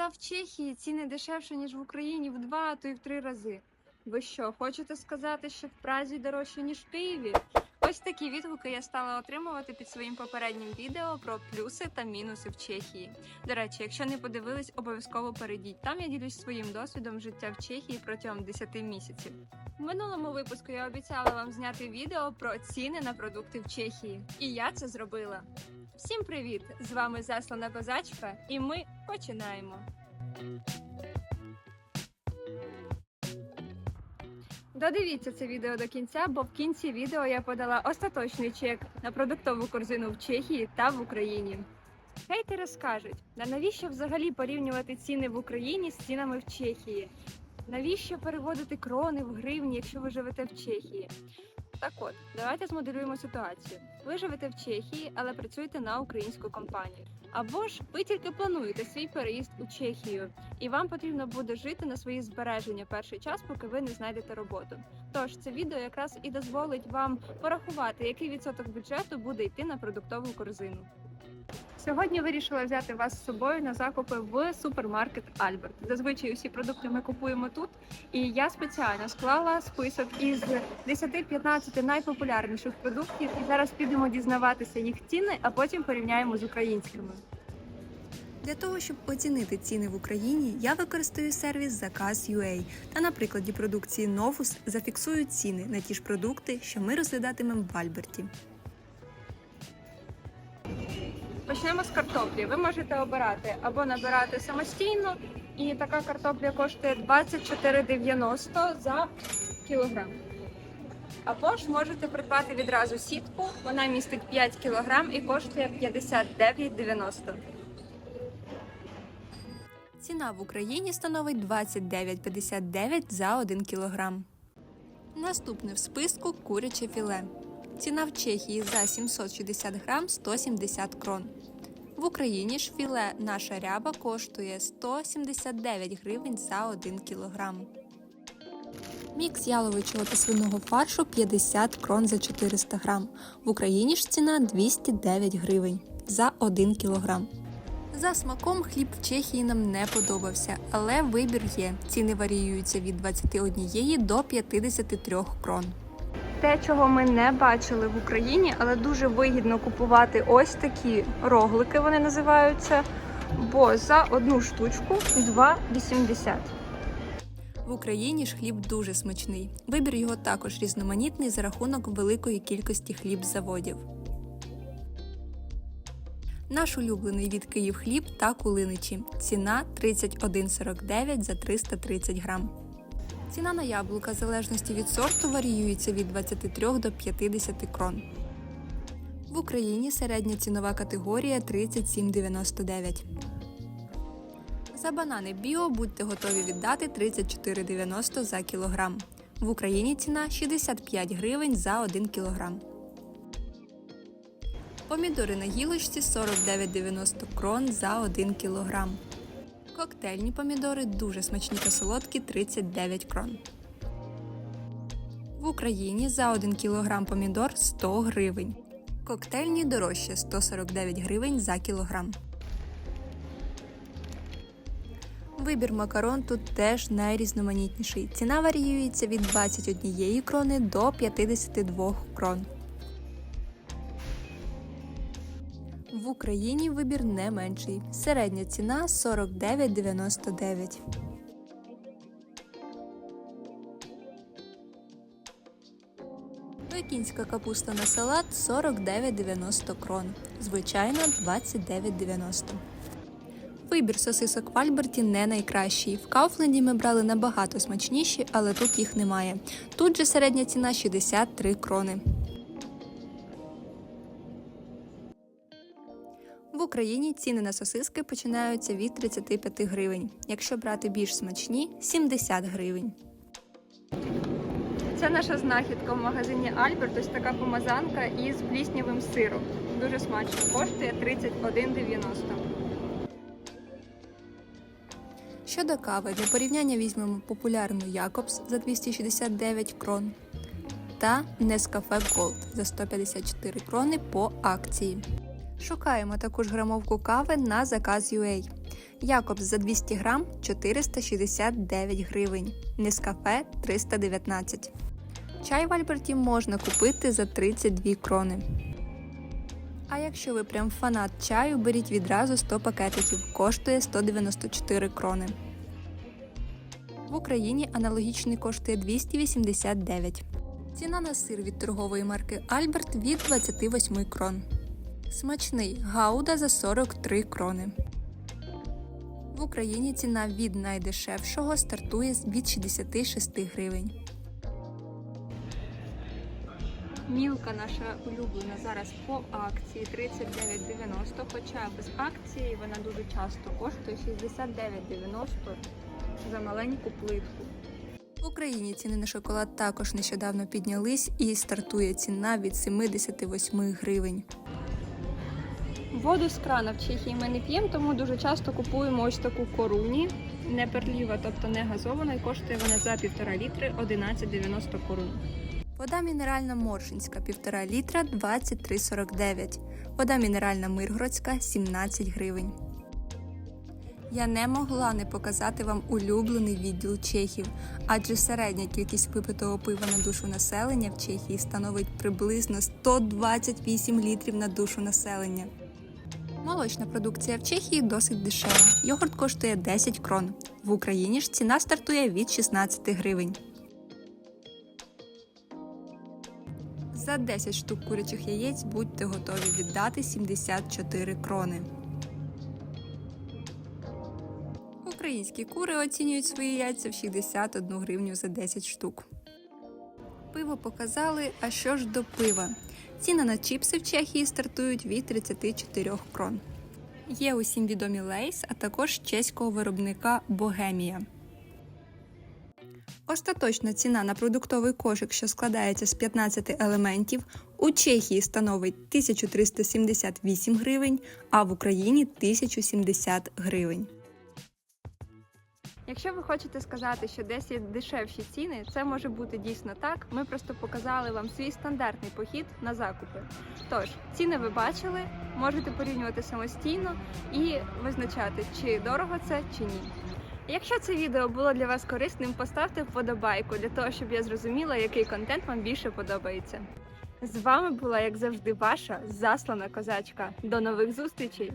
Та в Чехії ціни дешевше, ніж в Україні в два, а то й в три рази. Ви що, хочете сказати, що в Празі дорожче, ніж в Києві? Ось такі відгуки я стала отримувати під своїм попереднім відео про плюси та мінуси в Чехії. До речі, якщо не подивились, обов'язково перейдіть. Там я ділюсь своїм досвідом життя в Чехії протягом 10 місяців. В минулому випуску я обіцяла вам зняти відео про ціни на продукти в Чехії, і я це зробила. Всім привіт! З вами Заслана Козачка, і ми починаємо. Додивіться це відео до кінця, бо в кінці відео я подала остаточний чек на продуктову корзину в Чехії та в Україні. Хейтери скажуть, «Да навіщо взагалі порівнювати ціни в Україні з цінами в Чехії? Навіщо переводити крони в гривні, якщо ви живете в Чехії? Так от, давайте змоделюємо ситуацію. Ви живете в Чехії, але працюєте на українську компанію. Або ж ви тільки плануєте свій переїзд у Чехію, і вам потрібно буде жити на свої збереження перший час, поки ви не знайдете роботу. Тож це відео якраз і дозволить вам порахувати, який відсоток бюджету буде йти на продуктову корзину. Сьогодні вирішила взяти вас з собою на закупи в супермаркет Альберт. Зазвичай усі продукти ми купуємо тут, і я спеціально склала список із 10-15 найпопулярніших продуктів. І зараз підемо дізнаватися їх ціни, а потім порівняємо з українськими. Для того, щоб оцінити ціни в Україні, я використаю сервіс Заказ.ua та на прикладі продукції Novus зафіксую ціни на ті ж продукти, що ми розглядатимемо в Альберті. Почнемо з картоплі. Ви можете обирати або набирати самостійно, і така картопля коштує 24,90 за кілограм. Або ж можете придбати відразу сітку, вона містить 5 кілограм і коштує 59,90. Ціна в Україні становить 29,59 за 1 кг. Наступне в списку куряче філе. Ціна в Чехії за 760 грам 170 крон. В Україні ж філе наша ряба коштує 179 гривень за 1 кг. Мікс яловичого та свиного фаршу 50 крон за 400 грам. В Україні ж ціна 209 гривень за 1 кг. За смаком хліб в Чехії нам не подобався, але вибір є. Ціни варіюються від 21 до 53 крон. Те, чого ми не бачили в Україні, але дуже вигідно купувати ось такі роглики, вони називаються. Бо за одну штучку 2,80. В Україні ж хліб дуже смачний. Вибір його також різноманітний за рахунок великої кількості хлібзаводів. Наш улюблений від Київ хліб та кулиничі. Ціна 31,49 за 330 грам. Ціна на яблука в залежності від сорту варіюється від 23 до 50 крон. В Україні середня цінова категорія 37,99. За банани біо будьте готові віддати 34,90 за кілограм. В Україні ціна 65 гривень за 1 кілограм. Помідори на гілочці 49,90 крон за 1 кілограм. Коктейльні помідори дуже смачні та солодкі 39 крон. В Україні за 1 кілограм помідор 100 гривень. Коктейльні дорожче 149 гривень за кілограм. Вибір макарон тут теж найрізноманітніший. Ціна варіюється від 21 крони до 52 крон. В Україні вибір не менший. Середня ціна 49,99. Пекінська капуста на салат 49,90 крон. Звичайна 29,90. Вибір сосисок в Альберті не найкращий. В Кауфленді ми брали набагато смачніші, але тут їх немає. Тут же середня ціна 63 крони. В Україні ціни на сосиски починаються від 35 гривень. Якщо брати більш смачні 70 гривень. Це наша знахідка в магазині Альберт. Ось така помазанка із пліснявим сиром. Дуже смачно. Коштує 31,90. Щодо кави, для порівняння візьмемо популярну Якобс за 269 крон та Nescafe Gold за 154 крони по акції. Шукаємо також грамовку кави на заказ UA. Якобс за 200 грам 469 гривень, Нескафе 319. Чай в Альберті можна купити за 32 крони. А якщо ви прям фанат чаю, беріть відразу 100 пакетиків, коштує 194 крони. В Україні аналогічний коштує 289. Ціна на сир від торгової марки Альберт від 28 крон. Смачний гауда за 43 крони. В Україні ціна від найдешевшого стартує від 66 гривень. Мілка наша улюблена зараз по акції 39,90, хоча без акції вона дуже часто коштує 69,90 за маленьку плитку. В Україні ціни на шоколад також нещодавно піднялись і стартує ціна від 78 гривень. Воду з крана в Чехії ми не п'ємо, тому дуже часто купуємо ось таку коруні, не перліва, тобто не газована, і коштує вона за півтора літри 11,90 корун. Вода мінеральна Моршинська 1,5 літра 23,49. Вода мінеральна Миргородська 17 гривень. Я не могла не показати вам улюблений відділ чехів, адже середня кількість випитого пива на душу населення в Чехії становить приблизно 128 літрів на душу населення. Молочна продукція в Чехії досить дешева. Йогурт коштує 10 крон. В Україні ж ціна стартує від 16 гривень. За 10 штук курячих яєць будьте готові віддати 74 крони. Українські кури оцінюють свої яйця в 61 гривню за 10 штук. Пиво показали, а що ж до пива? Ціни на чіпси в Чехії стартують від 34 крон. Є усім відомі лейс, а також чеського виробника Богемія. Остаточна ціна на продуктовий кошик, що складається з 15 елементів, у Чехії становить 1378 гривень, а в Україні 1070 гривень. Якщо ви хочете сказати, що десь є дешевші ціни, це може бути дійсно так. Ми просто показали вам свій стандартний похід на закупи. Тож, ціни ви бачили, можете порівнювати самостійно і визначати, чи дорого це чи ні. Якщо це відео було для вас корисним, поставте вподобайку для того, щоб я зрозуміла, який контент вам більше подобається. З вами була, як завжди, ваша заслана козачка. До нових зустрічей!